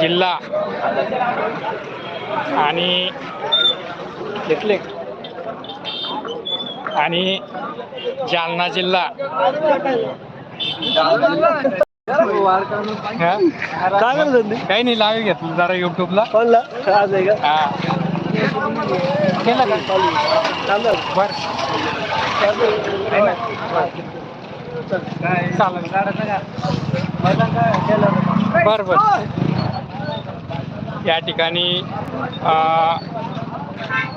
जिल्हा आणि घेतले आणि जालना जिल्हा. काही नाही लाईव्ह घेतलं जरा युट्यूबला केलं बर. चालेल. बर बर. या ठिकाणी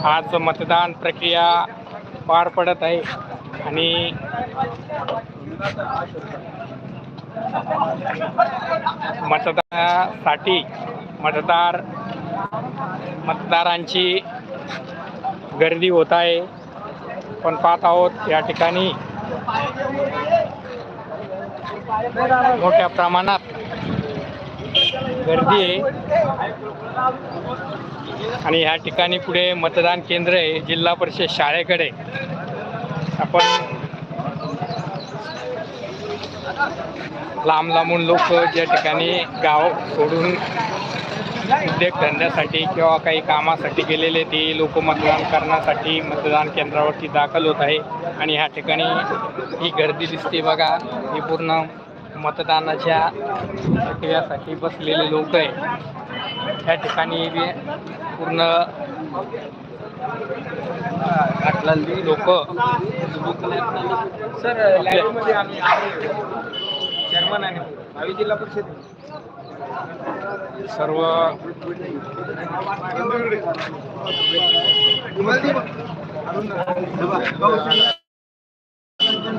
आज मतदान प्रक्रिया पार पडत आहे आणि मतदानासाठी मतदार मतदारांची गर्दी होत आहे. पण पाहत आहोत या ठिकाणी मोठ्या प्रमाणात गर्दी आहे. आणि ह्या ठिकाणी पुढे मतदान केंद्र आहे जिल्हा परिषद शाळेकडे. आपण लांब लांबून लोक ज्या ठिकाणी गाव सोडून उद्योगधंद्यासाठी किंवा काही कामासाठी गेलेले ते लोक मतदान करण्यासाठी मतदान केंद्रावरती दाखल होत आहे. आणि ह्या ठिकाणी ही गर्दी दिसते बघा ही पूर्ण मतदानाच्या प्रक्रियासाठी बसलेले लोक आहे. त्या ठिकाणी पूर्ण लोक. सर लाईव्हमध्ये आम्ही चेअरमन आहे भावी जिल्हा परिषद. सर्व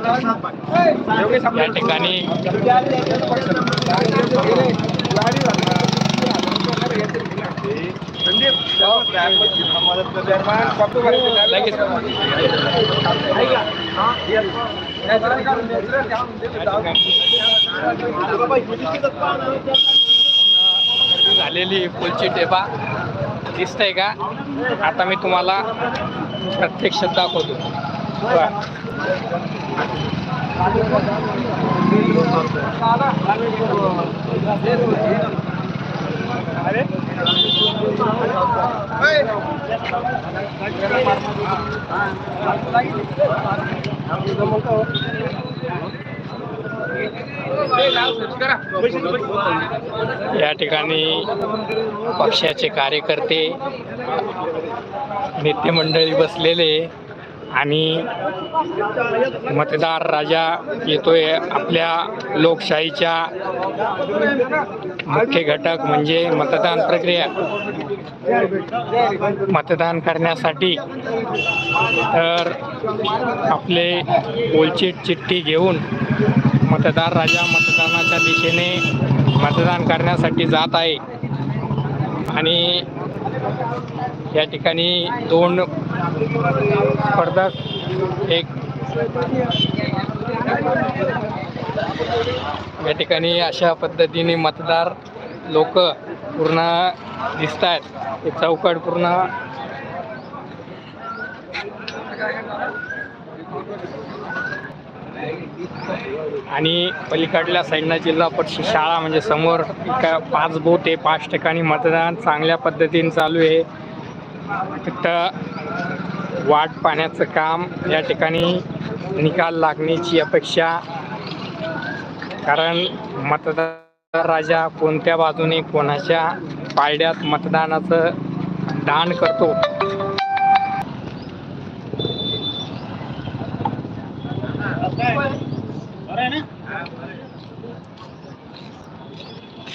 या ठिकाणी झालेली फुलची टेपा दिसतंय का? आता मी तुम्हाला प्रत्यक्ष दाखवतो. या ठिकाणी पक्षाचे कार्यकर्ते नेते मंडळी बसलेले. आणि मतदार राजा येतोय आपल्या लोकशाहीच्या मुख्य घटक म्हणजे मतदान प्रक्रिया. मतदान करण्यासाठी तर आपले ओलचीट चिठ्ठी घेऊन मतदार राजा मतदानाच्या दिशेने मतदान करण्यासाठी जात आहे. आणि या ठिकाणी दोन स्पर्धक एक. या ठिकाणी अशा पद्धतीने मतदार लोक पूर्ण दिसत आहेत हे चौकट पूर्ण. आणि पलीकडल्या साईडनं जिल्हा परिषद शाळा म्हणजे समोर एका पाच बोट आहे. पाच ठिकाणी मतदान चांगल्या पद्धतीने चालू आहे. तिथं वाट पाहण्याचं काम या ठिकाणी निकाल लागण्याची अपेक्षा. कारण मतदार राजा कोणत्या बाजूने कोणाच्या पारड्यात मतदानाचं दान करतो? ना